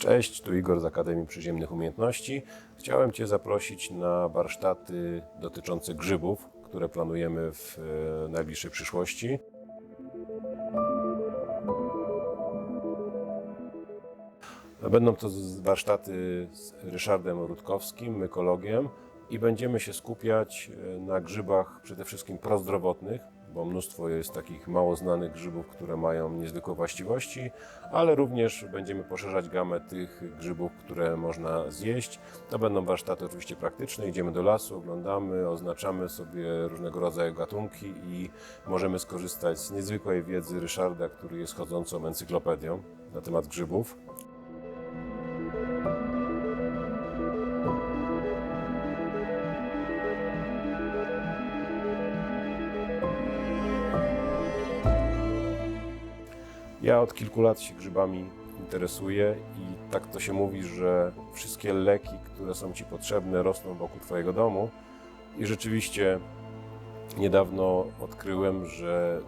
Cześć, tu Igor z Akademii Przyziemnych Umiejętności. Chciałem Cię zaprosić na warsztaty dotyczące grzybów, które planujemy w e, najbliższej przyszłości. Będą to warsztaty z Ryszardem Rutkowskim, mykologiem i będziemy się skupiać e, na grzybach przede wszystkim prozdrowotnych, bo mnóstwo jest takich mało znanych grzybów, które mają niezwykłe właściwości, ale również będziemy poszerzać gamę tych grzybów, które można zjeść. To będą warsztaty oczywiście praktyczne, idziemy do lasu, oglądamy, oznaczamy sobie różnego rodzaju gatunki i możemy skorzystać z niezwykłej wiedzy Ryszarda, który jest chodzącą encyklopedią na temat grzybów. Ja od kilku lat się grzybami interesuję i tak to się mówi, że wszystkie leki, które są Ci potrzebne, rosną wokół Twojego domu. I rzeczywiście niedawno odkryłem, że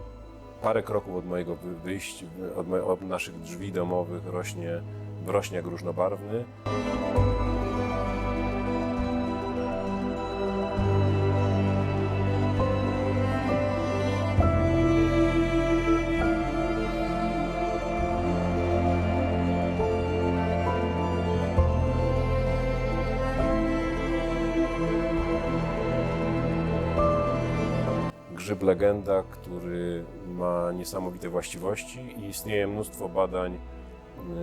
parę kroków od mojego wy- wyjścia, od naszych drzwi domowych rośnie wrośniak różnobarwny. Grzyb legenda, który ma niesamowite właściwości i istnieje mnóstwo badań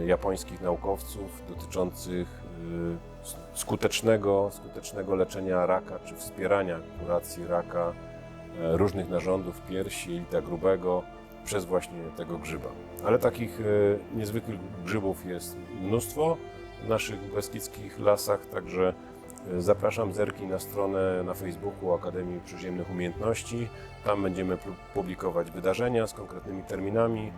y, japońskich naukowców dotyczących y, skutecznego, skutecznego leczenia raka czy wspierania kuracji raka e, różnych narządów piersi, jelita grubego przez właśnie tego grzyba. Ale takich niezwykłych grzybów jest mnóstwo w naszych beskidzkich lasach, także Zapraszam zerknij na stronę na Facebooku Akademii Przyziemnych Umiejętności. Tam będziemy pu- publikować wydarzenia z konkretnymi terminami.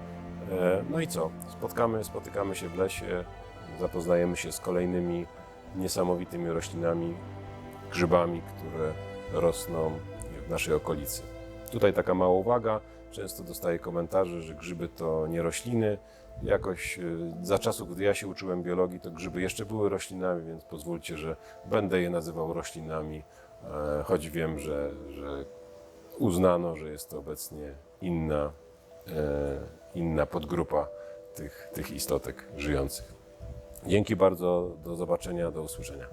E, No i co? Spotkamy, spotykamy się w lesie, zapoznajemy się z kolejnymi niesamowitymi roślinami, grzybami, które rosną w naszej okolicy. Tutaj taka mała uwaga. Często dostaję komentarze, że grzyby to nie rośliny. Jakoś e, za czasów, gdy ja się uczyłem biologii, to grzyby jeszcze były roślinami, więc pozwólcie, że będę je nazywał roślinami, e, choć wiem, że, że uznano, że jest to obecnie inna, e, inna podgrupa tych, tych istotek żyjących. Dzięki bardzo, do zobaczenia, do usłyszenia.